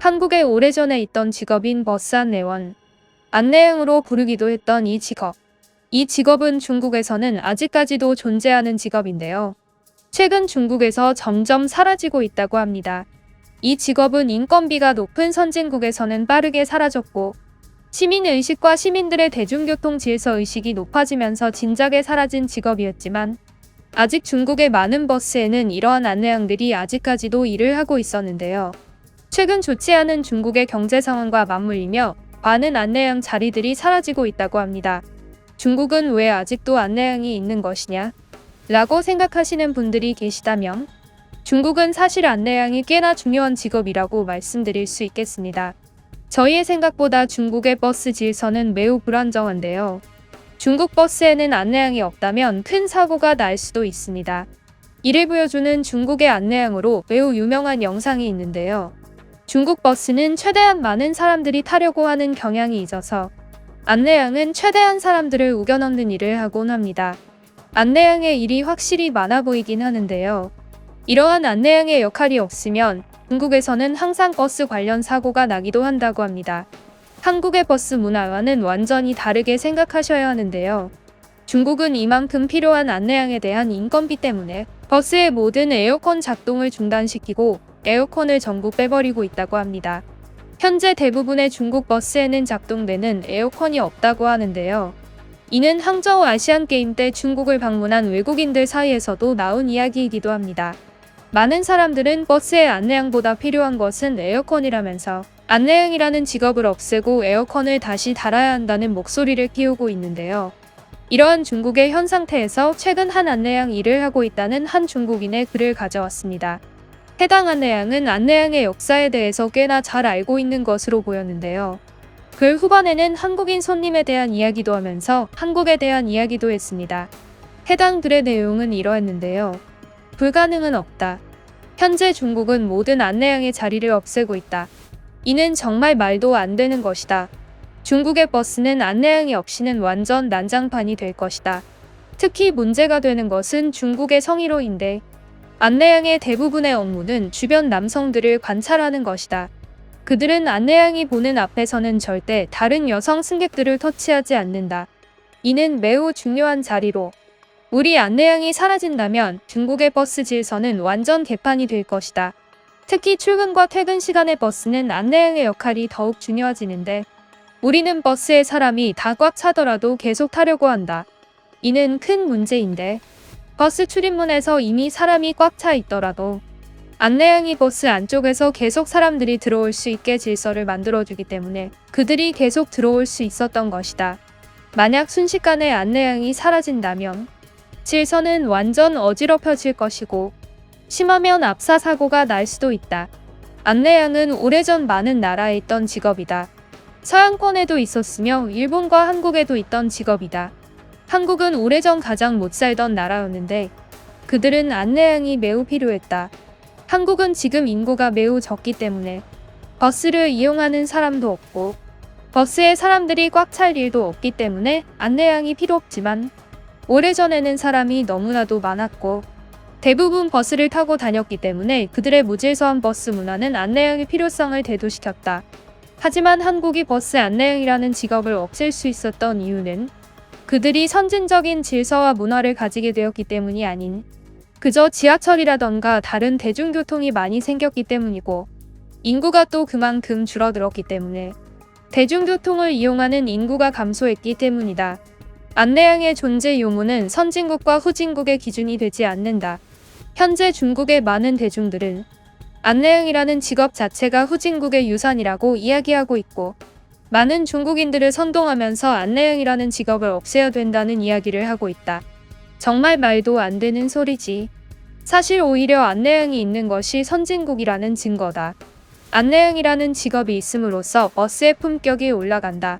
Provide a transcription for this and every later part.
한국에 오래전에 있던 직업인 버스 안내원. 안내양으로 부르기도 했던 이 직업. 이 직업은 중국에서는 아직까지도 존재하는 직업인데요. 최근 중국에서 점점 사라지고 있다고 합니다. 이 직업은 인건비가 높은 선진국에서는 빠르게 사라졌고 시민의식과 시민들의 대중교통 질서 의식이 높아지면서 진작에 사라진 직업이었지만 아직 중국의 많은 버스에는 이러한 안내양들이 아직까지도 일을 하고 있었는데요. 최근 좋지 않은 중국의 경제 상황과 맞물리며 많은 안내양 자리들이 사라지고 있다고 합니다. 중국은 왜 아직도 안내양이 있는 것이냐? 라고 생각하시는 분들이 계시다면 중국은 사실 안내양이 꽤나 중요한 직업이라고 말씀드릴 수 있겠습니다. 저희의 생각보다 중국의 버스 질서는 매우 불안정한데요. 중국 버스에는 안내양이 없다면 큰 사고가 날 수도 있습니다. 이를 보여주는 중국의 안내양으로 매우 유명한 영상이 있는데요. 중국 버스는 최대한 많은 사람들이 타려고 하는 경향이 있어서 안내양은 최대한 사람들을 우겨 넣는 일을 하곤 합니다. 안내양의 일이 확실히 많아 보이긴 하는데요. 이러한 안내양의 역할이 없으면 중국에서는 항상 버스 관련 사고가 나기도 한다고 합니다. 한국의 버스 문화와는 완전히 다르게 생각하셔야 하는데요. 중국은 이만큼 필요한 안내양에 대한 인건비 때문에 버스의 모든 에어컨 작동을 중단시키고 에어컨을 전부 빼버리고 있다고 합니다. 현재 대부분의 중국 버스에는 작동되는 에어컨이 없다고 하는데요. 이는 항저우 아시안게임 때 중국을 방문한 외국인들 사이에서도 나온 이야기이기도 합니다. 많은 사람들은 버스의 안내양보다 필요한 것은 에어컨이라면서 안내양이라는 직업을 없애고 에어컨을 다시 달아야 한다는 목소리를 키우고 있는데요. 이러한 중국의 현 상태에서 최근 한 안내양 일을 하고 있다는 한 중국인의 글을 가져왔습니다. 해당 안내양은 안내양의 역사에 대해서 꽤나 잘 알고 있는 것으로 보였는데요. 글 후반에는 한국인 손님에 대한 이야기도 하면서 한국에 대한 이야기도 했습니다. 해당 글의 내용은 이러했는데요. 불가능은 없다. 현재 중국은 모든 안내양의 자리를 없애고 있다. 이는 정말 말도 안 되는 것이다. 중국의 버스는 안내양이 없이는 완전 난장판이 될 것이다. 특히 문제가 되는 것은 중국의 성희로인데 안내양의 대부분의 업무는 주변 남성들을 관찰하는 것이다. 그들은 안내양이 보는 앞에서는 절대 다른 여성 승객들을 터치하지 않는다. 이는 매우 중요한 자리로 우리 안내양이 사라진다면 중국의 버스 질서는 완전 개판이 될 것이다. 특히 출근과 퇴근 시간의 버스는 안내양의 역할이 더욱 중요해지는데 우리는 버스에 사람이 다 꽉 차더라도 계속 타려고 한다. 이는 큰 문제인데 버스 출입문에서 이미 사람이 꽉 차 있더라도 안내양이 버스 안쪽에서 계속 사람들이 들어올 수 있게 질서를 만들어주기 때문에 그들이 계속 들어올 수 있었던 것이다. 만약 순식간에 안내양이 사라진다면 질서는 완전 어지럽혀질 것이고 심하면 압사 사고가 날 수도 있다. 안내양은 오래전 많은 나라에 있던 직업이다. 서양권에도 있었으며 일본과 한국에도 있던 직업이다. 한국은 오래전 가장 못 살던 나라였는데 그들은 안내양이 매우 필요했다. 한국은 지금 인구가 매우 적기 때문에 버스를 이용하는 사람도 없고 버스에 사람들이 꽉 찰 일도 없기 때문에 안내양이 필요 없지만 오래전에는 사람이 너무나도 많았고 대부분 버스를 타고 다녔기 때문에 그들의 무질서한 버스 문화는 안내양의 필요성을 대두시켰다. 하지만 한국이 버스 안내양이라는 직업을 없앨 수 있었던 이유는 그들이 선진적인 질서와 문화를 가지게 되었기 때문이 아닌 그저 지하철이라던가 다른 대중교통이 많이 생겼기 때문이고 인구가 또 그만큼 줄어들었기 때문에 대중교통을 이용하는 인구가 감소했기 때문이다. 안내양의 존재 요무는 선진국과 후진국의 기준이 되지 않는다. 현재 중국의 많은 대중들은 안내양이라는 직업 자체가 후진국의 유산이라고 이야기하고 있고 많은 중국인들을 선동하면서 안내양이라는 직업을 없애야 된다는 이야기를 하고 있다. 정말 말도 안 되는 소리지. 사실 오히려 안내양이 있는 것이 선진국이라는 증거다. 안내양이라는 직업이 있음으로써 버스의 품격이 올라간다.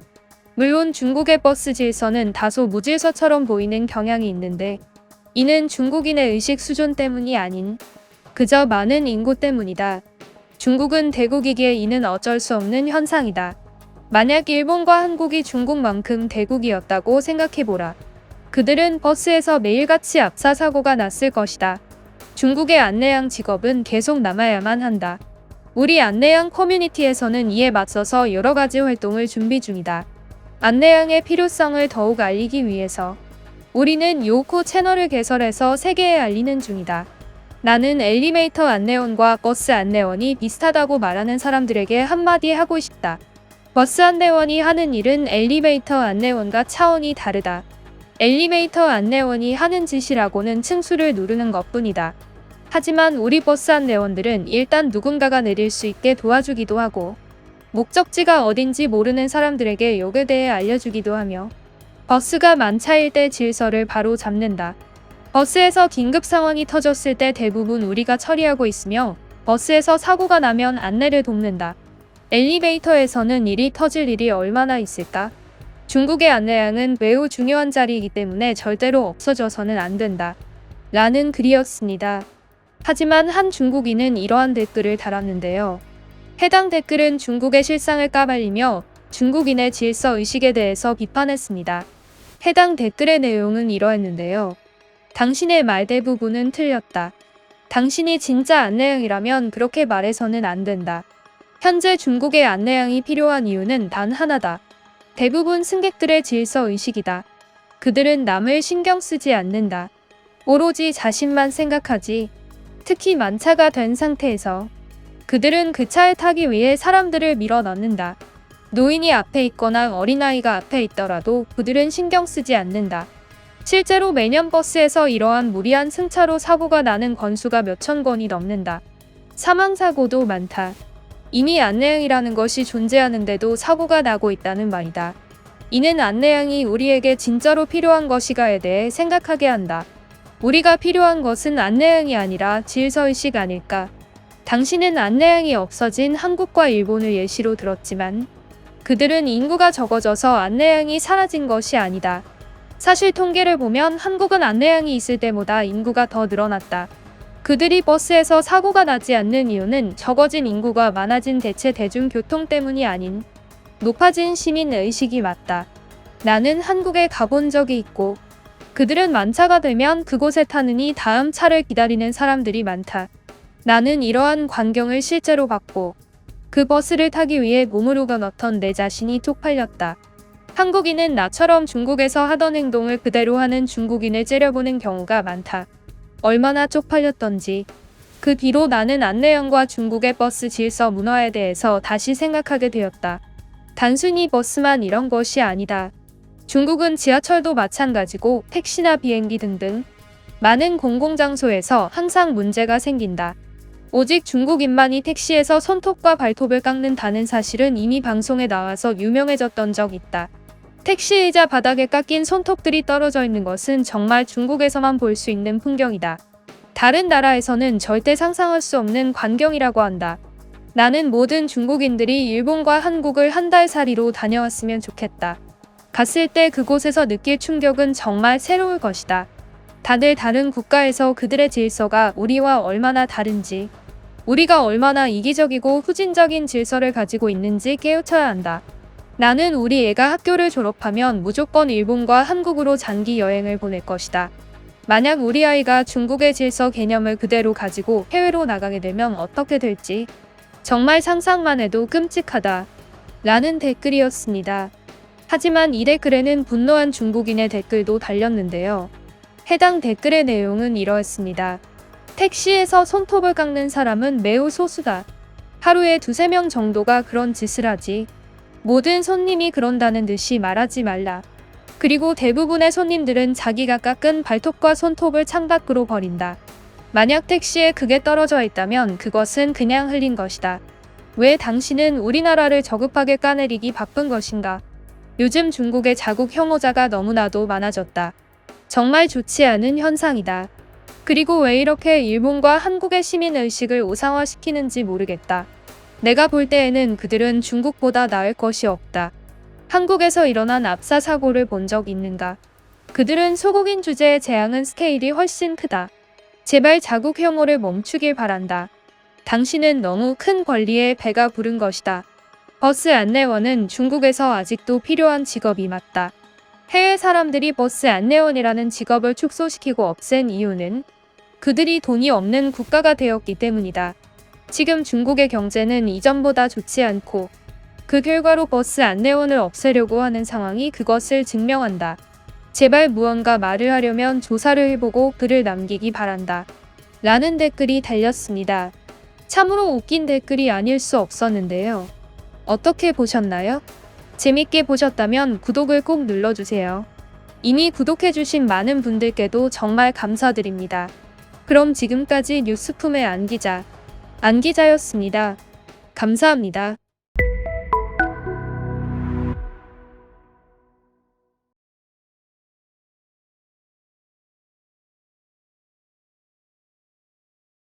물론 중국의 버스 질서는 다소 무질서처럼 보이는 경향이 있는데 이는 중국인의 의식 수준 때문이 아닌 그저 많은 인구 때문이다. 중국은 대국이기에 이는 어쩔 수 없는 현상이다. 만약 일본과 한국이 중국만큼 대국이었다고 생각해보라. 그들은 버스에서 매일같이 압사 사고가 났을 것이다. 중국의 안내양 직업은 계속 남아야만 한다. 우리 안내양 커뮤니티에서는 이에 맞서서 여러 가지 활동을 준비 중이다. 안내양의 필요성을 더욱 알리기 위해서 우리는 요코 채널을 개설해서 세계에 알리는 중이다. 나는 엘리베이터 안내원과 버스 안내원이 비슷하다고 말하는 사람들에게 한마디 하고 싶다. 버스 안내원이 하는 일은 엘리베이터 안내원과 차원이 다르다. 엘리베이터 안내원이 하는 짓이라고는 층수를 누르는 것 뿐이다. 하지만 우리 버스 안내원들은 일단 누군가가 내릴 수 있게 도와주기도 하고, 목적지가 어딘지 모르는 사람들에게 역에 대해 알려주기도 하며, 버스가 만차일 때 질서를 바로 잡는다. 버스에서 긴급 상황이 터졌을 때 대부분 우리가 처리하고 있으며, 버스에서 사고가 나면 안내를 돕는다. 엘리베이터에서는 일이 터질 일이 얼마나 있을까? 중국의 안내양은 매우 중요한 자리이기 때문에 절대로 없어져서는 안 된다. 라는 글이었습니다. 하지만 한 중국인은 이러한 댓글을 달았는데요. 해당 댓글은 중국의 실상을 까발리며 중국인의 질서 의식에 대해서 비판했습니다. 해당 댓글의 내용은 이러했는데요. 당신의 말 대부분은 틀렸다. 당신이 진짜 안내양이라면 그렇게 말해서는 안 된다. 현재 중국의 안내양이 필요한 이유는 단 하나다. 대부분 승객들의 질서 의식이다. 그들은 남을 신경 쓰지 않는다. 오로지 자신만 생각하지. 특히 만차가 된 상태에서 그들은 그 차에 타기 위해 사람들을 밀어 넣는다. 노인이 앞에 있거나 어린아이가 앞에 있더라도 그들은 신경 쓰지 않는다. 실제로 매년 버스에서 이러한 무리한 승차로 사고가 나는 건수가 몇천 건이 넘는다. 사망사고도 많다. 이미 안내양이라는 것이 존재하는데도 사고가 나고 있다는 말이다. 이는 안내양이 우리에게 진짜로 필요한 것이가에 대해 생각하게 한다. 우리가 필요한 것은 안내양이 아니라 질서의식 아닐까. 당신은 안내양이 없어진 한국과 일본을 예시로 들었지만 그들은 인구가 적어져서 안내양이 사라진 것이 아니다. 사실 통계를 보면 한국은 안내양이 있을 때보다 인구가 더 늘어났다. 그들이 버스에서 사고가 나지 않는 이유는 적어진 인구가 많아진 대체 대중교통 때문이 아닌 높아진 시민 의식이 맞다. 나는 한국에 가본 적이 있고 그들은 만차가 되면 그곳에 타느니 다음 차를 기다리는 사람들이 많다. 나는 이러한 광경을 실제로 봤고 그 버스를 타기 위해 몸으로 건었던 내 자신이 쪽팔렸다. 한국인은 나처럼 중국에서 하던 행동을 그대로 하는 중국인을 째려보는 경우가 많다. 얼마나 쪽팔렸던지. 그 뒤로 나는 안내양과 중국의 버스 질서 문화에 대해서 다시 생각하게 되었다. 단순히 버스만 이런 것이 아니다. 중국은 지하철도 마찬가지고 택시나 비행기 등등 많은 공공장소에서 항상 문제가 생긴다. 오직 중국인만이 택시에서 손톱과 발톱을 깎는다는 사실은 이미 방송에 나와서 유명해졌던 적 있다. 택시 의자 바닥에 깎인 손톱들이 떨어져 있는 것은 정말 중국에서만 볼 수 있는 풍경이다. 다른 나라에서는 절대 상상할 수 없는 광경이라고 한다. 나는 모든 중국인들이 일본과 한국을 한 달 살이로 다녀왔으면 좋겠다. 갔을 때 그곳에서 느낄 충격은 정말 새로울 것이다. 다들 다른 국가에서 그들의 질서가 우리와 얼마나 다른지, 우리가 얼마나 이기적이고 후진적인 질서를 가지고 있는지 깨우쳐야 한다. 나는 우리 애가 학교를 졸업하면 무조건 일본과 한국으로 장기 여행을 보낼 것이다. 만약 우리 아이가 중국의 질서 개념을 그대로 가지고 해외로 나가게 되면 어떻게 될지 정말 상상만 해도 끔찍하다. 라는 댓글이었습니다. 하지만 이 댓글에는 분노한 중국인의 댓글도 달렸는데요. 해당 댓글의 내용은 이러했습니다. 택시에서 손톱을 깎는 사람은 매우 소수다. 하루에 두세 명 정도가 그런 짓을 하지. 모든 손님이 그런다는 듯이 말하지 말라. 그리고 대부분의 손님들은 자기가 깎은 발톱과 손톱을 창밖으로 버린다. 만약 택시에 그게 떨어져 있다면 그것은 그냥 흘린 것이다. 왜 당신은 우리나라를 저급하게 까내리기 바쁜 것인가? 요즘 중국의 자국 혐오자가 너무나도 많아졌다. 정말 좋지 않은 현상이다. 그리고 왜 이렇게 일본과 한국의 시민 의식을 우상화시키는지 모르겠다. 내가 볼 때에는 그들은 중국보다 나을 것이 없다. 한국에서 일어난 압사 사고를 본 적 있는가? 그들은 소국인 주제의 재앙은 스케일이 훨씬 크다. 제발 자국 혐오를 멈추길 바란다. 당신은 너무 큰 권리에 배가 부른 것이다. 버스 안내원은 중국에서 아직도 필요한 직업이 맞다. 해외 사람들이 버스 안내원이라는 직업을 축소시키고 없앤 이유는 그들이 돈이 없는 국가가 되었기 때문이다. 지금 중국의 경제는 이전보다 좋지 않고 그 결과로 버스 안내원을 없애려고 하는 상황이 그것을 증명한다. 제발 무언가 말을 하려면 조사를 해보고 글을 남기기 바란다. 라는 댓글이 달렸습니다. 참으로 웃긴 댓글이 아닐 수 없었는데요. 어떻게 보셨나요? 재밌게 보셨다면 구독을 꼭 눌러주세요. 이미 구독해주신 많은 분들께도 정말 감사드립니다. 그럼 지금까지 뉴스품의 안기자, 안기자였습니다. 감사합니다.